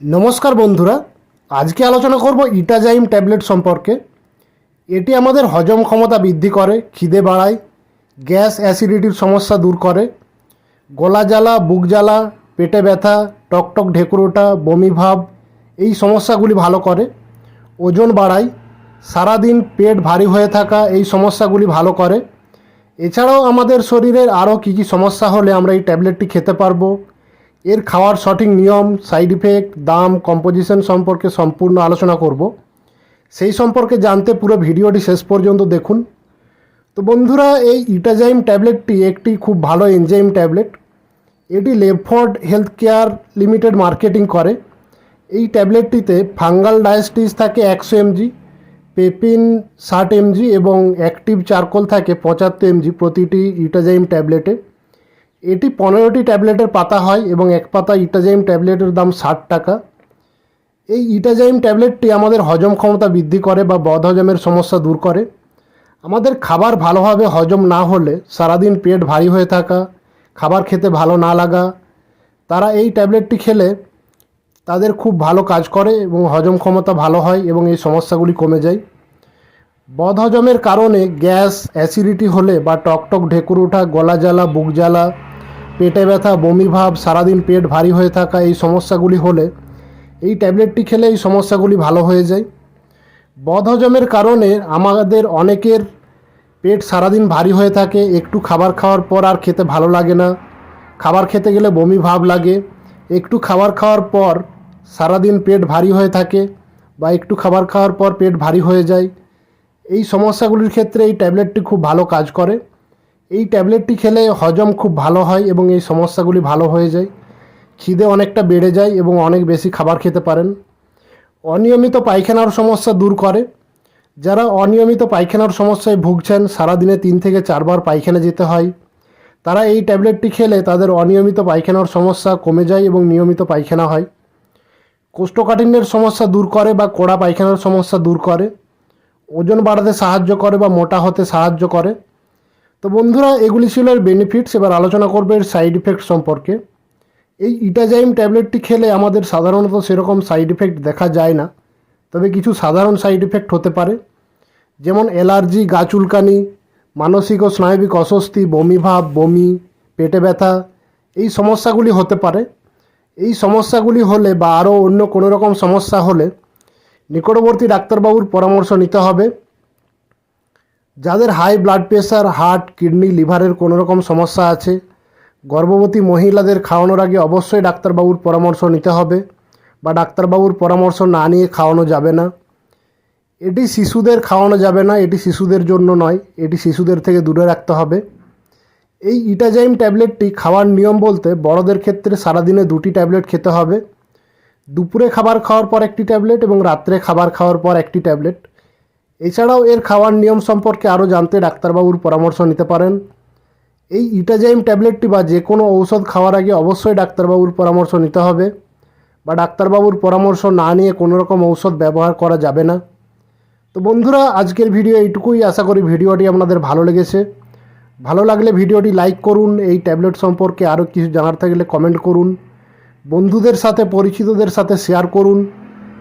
নমস্কার বন্ধুরা, আজকে আলোচনা করব ইটাজাইম ট্যাবলেট সম্পর্কে। এটি আমাদের হজম ক্ষমতা বৃদ্ধি করে, খিদে বাড়ায়, গ্যাস অ্যাসিডিটির সমস্যা দূর করে, গলা জ্বালা, বুক জ্বালা, পেটে ব্যথা, টকটক ঢেকুরোটা, বমি ভাব, এই সমস্যাগুলি ভালো করে, ওজন বাড়ায়, সারাদিন পেট ভারী হয়ে থাকা এই সমস্যাগুলি ভালো করে। এছাড়াও আমাদের শরীরের আরও কী কী সমস্যা হলে আমরা এই ট্যাবলেটটি খেতে পারব এর খাওয়ার সঠিক নিয়ম সাইড ইফেক্ট দাম কম্পোজিশন সম্পর্কে সম্পূর্ণ আলোচনা করব। সেই সম্পর্কে জানতে পুরো ভিডিওটি শেষ পর্যন্ত দেখুন। তো বন্ধুরা, এই ইটাজাইম ট্যাবলেটটি একটি খুব ভালো এনজাইম ট্যাবলেট। এটি Leeford health care limited marketing করে। এই ট্যাবলেটটিতে ফাঙ্গাল ডায়াস্টিস থাকে একশো এমজি, পেপিন ষাট এমজি এবং অ্যাক্টিভ চারকোল থাকে পঁচাত্তর এমজি প্রতিটি ইটাজাইম ট্যাবলেটে। এটি পনেরোটি ট্যাবলেটের পাতা হয় এবং এক পাতা ইটাজাইম ট্যাবলেটের দাম ষাট টাকা। এই ইটাজাইম ট্যাবলেটটি আমাদের হজম ক্ষমতা বৃদ্ধি করে বা বদহজমের সমস্যা দূর করে। আমাদের খাবার ভালোভাবে হজম না হলে সারাদিন পেট ভারী হয়ে থাকা, খাবার খেতে ভালো না লাগা, তারা এই ট্যাবলেটটি খেলে তাদের খুব ভালো কাজ করে এবং হজম ক্ষমতা ভালো হয় এবং এই সমস্যাগুলি কমে যায়। বদহজমের কারণে গ্যাস, অ্যাসিডিটি হলে বা টকটক ঢেকুর ওঠা, গলা জ্বালা, বুক জ্বালা পেটে ব্যথা, বমি ভাব, সারাদিন পেট ভারী হয়ে থাকা এই সমস্যাগুলি হলে এই ট্যাবলেটটি খেলে এই সমস্যাগুলি ভালো হয়ে যায়। বদহজমের কারণে আমাদের অনেকের পেট সারাদিন ভারী হয়ে থাকে, একটু খাবার খাওয়ার পর আর খেতে ভালো লাগে না। খাবার খেতে গেলে বমি ভাব লাগে, একটু খাবার খাওয়ার পর সারাদিন পেট ভারী হয়ে থাকে বা একটু খাবার খাওয়ার পর পেট ভারী হয়ে যায়। এই সমস্যাগুলির ক্ষেত্রে এই ট্যাবলেটটি খুব ভালো কাজ করে। এই ট্যাবলেটটি খেলে হজম খুব ভালো হয় এবং এই সমস্যাগুলি ভালো হয়ে যায়। খিদে অনেকটা বেড়ে যায় এবং অনেক বেশি খাবার খেতে পারেন। অনিয়মিত পায়খানার সমস্যা দূর করে। যারা অনিয়মিত পায়খানার সমস্যায় ভুগছেন, সারাদিনে তিন থেকে চারবার পায়খানা যেতে হয়। তারা এই ট্যাবলেটটি খেলে তাদের অনিয়মিত পায়খানার সমস্যা কমে যায় এবং নিয়মিত পায়খানা হয়। কোষ্ঠকাঠিন্যের সমস্যা দূর করে বা কোড়া পায়খানার সমস্যা দূর করে। ওজন বাড়াতে সাহায্য করে বা মোটা হতে সাহায্য করে। তো বন্ধুরা, এগুলি ছিল এর বেনিফিটস এবার আলোচনা করবে এর সাইড ইফেক্ট সম্পর্কে। এই ইটাজাইম ট্যাবলেটটি খেলে আমাদের সাধারণত সেরকম সাইড ইফেক্ট দেখা যায় না। তবে কিছু সাধারণ সাইড ইফেক্ট হতে পারে। যেমন অ্যালার্জি, গা চুলকানি, মানসিক ও স্নায়বিক অস্বস্তি, বমি ভাব, বমি, পেটে ব্যথা, এই সমস্যাগুলি হতে পারে। এই সমস্যাগুলি হলে বা আরও অন্য কোনো রকম সমস্যা হলে নিকটবর্তী ডাক্তারবাবুর পরামর্শ নিতে হবে। যাদের high blood pressure heart kidney লিভারের কোনো রকম সমস্যা আছে, গর্ভবতী মহিলাদের খাওয়ানোর আগে অবশ্যই ডাক্তারবাবুর পরামর্শ নিতে হবে বা ডাক্তারবাবুর পরামর্শ না নিয়ে খাওয়ানো যাবে না। এটি শিশুদের খাওয়ানো যাবে না, এটি শিশুদের জন্য নয়, এটি শিশুদের থেকে দূরে রাখতে হবে। এই ইটাজাইম ট্যাবলেটটি খাওয়ার নিয়ম বলতে বড়দের ক্ষেত্রে সারাদিনে দুটি ট্যাবলেট খেতে হবে। দুপুরে খাবার খাওয়ার পর একটি ট্যাবলেট এবং রাত্রে খাবার খাওয়ার পর একটি ট্যাবলেট। এছাড়াও এর খাওয়ার নিয়ম সম্পর্কে আরও জানতে ডাক্তারবাবুর পরামর্শ নিতে পারেন। এই ইটাজাইম ট্যাবলেটটি বা যে কোনো ঔষধ খাওয়ার আগে অবশ্যই ডাক্তারবাবুর পরামর্শ নিতে হবে বা ডাক্তারবাবুর পরামর্শ না নিয়ে কোনো রকম ঔষধ ব্যবহার করা যাবে না। তো বন্ধুরা, আজকের ভিডিও এইটুকুই। আশা করি ভিডিওটি আপনাদের ভালো লেগেছে। ভালো লাগলে ভিডিওটি লাইক করুন, এই ট্যাবলেট সম্পর্কে আরও কিছু জানার থাকলে কমেন্ট করুন। বন্ধুদের সাথে, পরিচিতদের সাথে শেয়ার করুন।